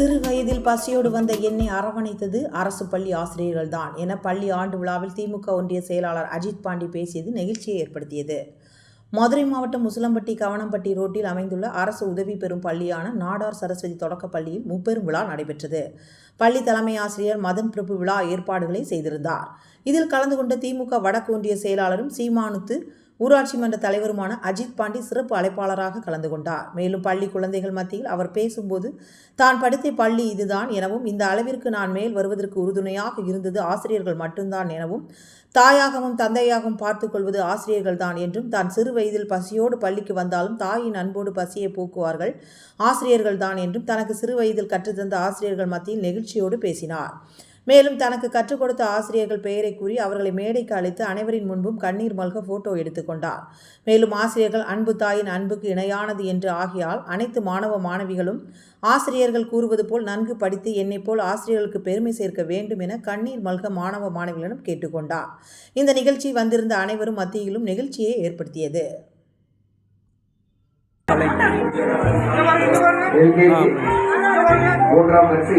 சிறு வயதில் பசியோடு வந்த என்னை அரவணைத்தது அரசு பள்ளி ஆசிரியர்கள் தான் என பள்ளி ஆண்டு விழாவில் திமுக ஒன்றிய செயலாளர் அஜித் பாண்டி பேசியது நெகிழ்ச்சியை ஏற்படுத்தியது. மதுரை மாவட்டம் முசலம்பட்டி கவனம்பட்டி ரோட்டில் அமைந்துள்ள அரசு உதவி பெறும் பள்ளியான நாடார் சரஸ்வதி தொடக்கப் பள்ளியில் முப்பெரும் விழா நடைபெற்றது. பள்ளி தலைமை ஆசிரியர் மதன் பிரபு விழா ஏற்பாடுகளை செய்திருந்தார். இதில் கலந்து கொண்ட திமுக வடக்கு ஒன்றிய செயலாளரும் சீமானுத்து ஊராட்சி மன்ற தலைவருமான அஜித் பாண்டி சிறப்பு அழைப்பாளராக கலந்து கொண்டார். மேலும் பள்ளி குழந்தைகள் மத்தியில் அவர் பேசும்போது தான் படித்த பள்ளி இதுதான் எனவும் இந்த அளவிற்கு நான் மேல் வருவதற்கு உறுதுணையாக இருந்தது ஆசிரியர்கள் மட்டும்தான் எனவும் தாயாகவும் தந்தையாகவும் பார்த்து கொள்வது ஆசிரியர்கள் தான் என்றும் தான் சிறு வயதில் பசியோடு பள்ளிக்கு வந்தாலும் தாயின் அன்போடு பசியை போக்குவார்கள் ஆசிரியர்கள் தான் என்றும் தனக்கு சிறு வயதில் கற்றுத்தந்த ஆசிரியர்கள் மத்தியில் நெகிழ்ச்சியோடு பேசினார். மேலும் தனக்கு கற்றுக் கொடுத்த ஆசிரியர்கள் பெயரை கூறி அவர்களை மேடைக்கு அழைத்து அனைவரின் முன்பும் கண்ணீர் மல்க போட்டோ எடுத்துக்கொண்டார் மேலும் ஆசிரியர்கள் அன்பு தாயின் அன்புக்கு இணையானது என்று ஆகியால் அனைத்து மாணவ மாணவிகளும் ஆசிரியர்கள் கூறுவது போல் நன்கு படித்து என்னைப் போல் ஆசிரியர்களுக்கு பெருமை சேர்க்க வேண்டும் என கண்ணீர் மல்க மாணவ மாணவிகளிடம் கேட்டுக்கொண்டார் இந்த நிகழ்ச்சி வந்திருந்த அனைவரும் மத்தியிலும் நிகழ்ச்சியை ஏற்படுத்தியது. மூன்றாம் வரிசை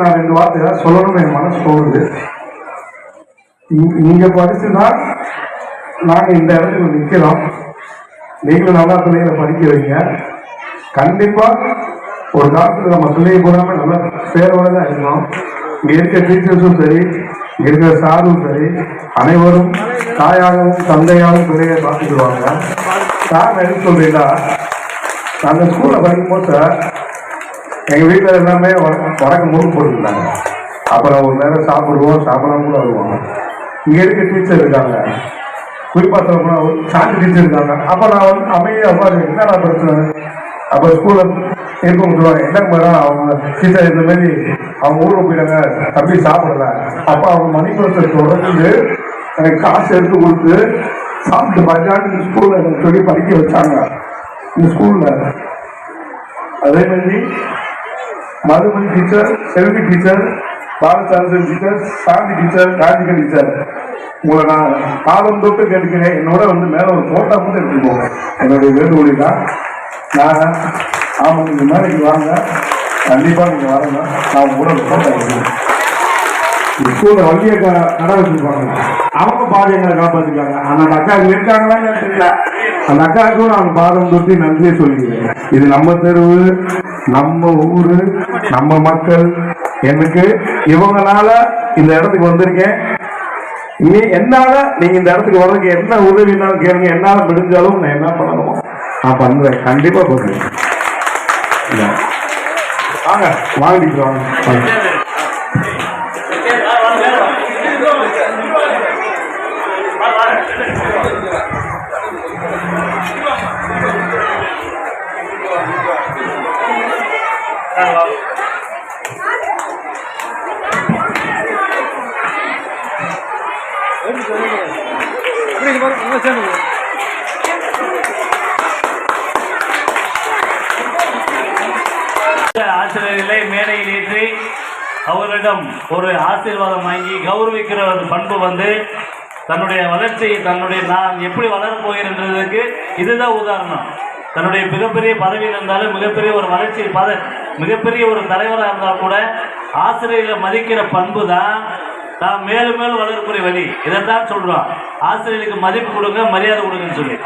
நான் ரெண்டு வார்த்தை ஏதாவது சொல்லணும்னு என் மனசு தோணுது. நீங்க படிச்சுதான் நாங்க இந்த இடத்துல நிக்கிறோம் நீங்களும் நல்லா பிள்ளைகளை படிக்க வைங்க. கண்டிப்பா ஒரு காலத்துல நம்ம பிள்ளைங்க போடாம நல்ல பேரோட தான் இருக்கணும். இங்க இருக்க டீச்சர்ஸும் சரி இங்க இருக்கிற சாரும் சரி அனைவரும் தாயாகவும் தந்தையாகவும் பிள்ளைகளை பார்த்துக்குவாங்க சார் என்ன சொல்றீங்களா அந்த ஸ்கூல்ல படிக்கும்போது சார் எங்க வீட்டுல எல்லாமே வணக்கம் வடக்கு போட்டுருந்தாங்க அப்புறம் ஒரு நேரம் சாப்பிடுவோம் சாப்பிடாம கூட வருவாங்க. இங்க இருக்க டீச்சர் இருக்காங்க. குறிப்பா சொல்ல ஒரு சாந்தி டீச்சர் இருக்காங்க. அப்ப நான் வந்து அமைதியா உட்காந்து என்னடா பிரச்சனை? அப்ப ஸ்கூல்ல இருக்கும் சொல்லுவாங்க என்ன மேடம் அவங்க டீச்சர் இந்த மாதிரி அவங்க ஊருக்கு போயிட்டாங்க தம்பி சாப்பிடல. அப்ப அவங்க மணிக்குளத்தை தொடர்ந்து எனக்கு காசு எடுத்து கொடுத்து சாப்பிட்டு மத்தியானம் இந்த ஸ்கூல்ல எனக்கு சொல்லி படிக்க வச்சாங்க. இந்த ஸ்கூல்ல அதே மாதிரி Madhumani teacher Selvi teacher Balasarasan teacher Shanthi teacher Karthika teacher உங்களை நான் பாதம் தொட்டு கேட்டுக்கிறேன். என்னோட வந்து மேல ஒரு தோட்டா மட்டும் எடுத்துக்கோங்க என்னுடைய வேண்டுகோளி தான். நான் ஆமாம் நீங்க மேலைக்கு வாங்க. கண்டிப்பாக நீங்கள் வரணும் நான் உங்களோட கூட எடுத்துக்கிறேன் ஸ்கூல்ல வண்டிய கடை வச்சிருப்பாங்க. அவங்க பாதி எங்களை காப்பாத்திருக்காங்க. ஆனா அந்த அக்கா இருக்காங்களா தெரியல. அந்த அக்காவுக்கும் நான் பாதம் தொட்டி நன்றியை சொல்லிக்கிறேன். இது நம்ம தெருவு நம்ம ஊரு நம்ம மக்கள். எனக்கு இவங்களால இந்த இடத்துக்கு வந்திருக்கேன். நீ என்னால நீங்க இந்த இடத்துக்கு வர்றதுக்கு என்ன உதவினாலும் கேளுங்க. என்னால முடிஞ்சாலும் நான் என்ன பண்ணணுமோ நான் பண்றேன் கண்டிப்பா பண்றேன் வாங்க வாங்கிட்டு வாங்க. வாங்க. ஆசிரியர்களை மேடையில் ஏற்றி அவர்களிடம் ஒரு ஆசீர்வாதம் வாங்கி கௌரவிக்கிற ஒரு பண்பு வந்து தன்னுடைய வளர்ச்சி தன்னுடைய நான் எப்படி வளரப் போகிறேன்றதுக்கு இதுதான் உதாரணம் தன்னுடைய மிகப்பெரிய பதவியில் இருந்தாலும் மிகப்பெரிய ஒரு வளர்ச்சி பத மிகப்பெரிய ஒரு தலைவராக இருந்தால் கூட ஆசிரியர்களை மதிக்கிற பண்பு தான் தான் மேலும் மேலும் வளரக்கூடிய வழி. இதைத்தான் சொல்றோம். ஆசிரியர்களுக்கு மதிப்பு கொடுங்க மரியாதை கொடுங்கன்னு சொல்லி.